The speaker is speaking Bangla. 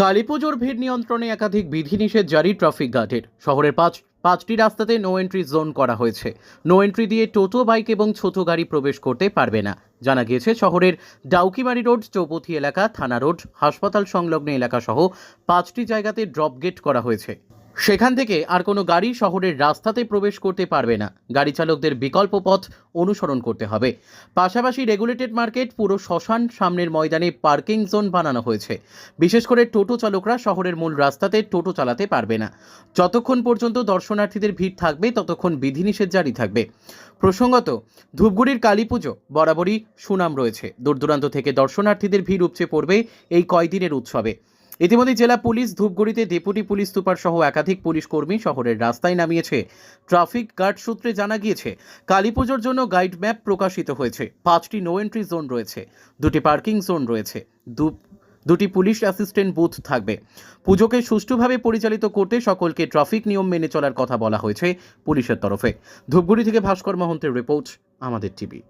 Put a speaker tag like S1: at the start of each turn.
S1: কালীপুজোর ভিড় নিয়ন্ত্রণে একাধিক বিধিনিষেধ জারি ট্রাফিক গার্ডের শহরের পাঁচ পাঁচটি রাস্তাতে নো এন্ট্রি জোন করা হয়েছে। নো এন্ট্রি দিয়ে টোটো, বাইক এবং ছোট গাড়ি প্রবেশ করতে পারবে না। জানা গিয়েছে, শহরের ডাউকিবাড়ি রোড, চৌপথি এলাকা, থানা রোড, হাসপাতাল সংলগ্ন এলাকা সহ পাঁচটি জায়গাতে ড্রপ গেট করা হয়েছে। সেখান থেকে আর কোনো গাড়ি শহরের রাস্তাতে প্রবেশ করতে পারবে না। গাড়ি চালকদের বিকল্প পথ অনুসরণ করতে হবে। পাশাপাশি রেগুলেটেড মার্কেট পুরো শ্মশান সামনের ময়দানে পার্কিং জোন বানানো হয়েছে। বিশেষ করে টোটো চালকরা শহরের মূল রাস্তাতে টোটো চালাতে পারবে না। যতক্ষণ পর্যন্ত দর্শনার্থীদের ভিড় থাকবে, ততক্ষণ বিধিনিষেধ জারি থাকবে। প্রসঙ্গত, ধূপগুড়ির কালী পুজো বরাবরই সুনাম রয়েছে। দূর দূরান্ত থেকে দর্শনার্থীদের ভিড় উপচে পড়বে এই কয়দিনের উৎসবে। ইতিমধ্যে জেলা পুলিশ, ধূপগুড়িতে ডেপুটি পুলিশ সুপার সহ একাধিক পুলিশ কর্মী শহরের রাস্তায় নামিয়েছে। ট্রাফিক গার্ড সূত্রে জানা গিয়েছে কালী পুজোর জন্য গাইড ম্যাপ প্রকাশিত হয়েছে। পাঁচটি নো এন্ট্রি জোন রয়েছে, দুটি পার্কিং জোন রয়েছে, দু, দুটি পুলিশ অ্যাসিস্ট্যান্ট বুথ থাকবে। পুজোকে সুষ্ঠুভাবে পরিচালিত করতে সকলকে ট্রাফিক নিয়ম মেনে চলার কথা বলা হয়েছে পুলিশের তরফে। ধূপগুড়ি থেকে ভাস্কর মহন্তের রিপোর্ট, আমাদের টিভি।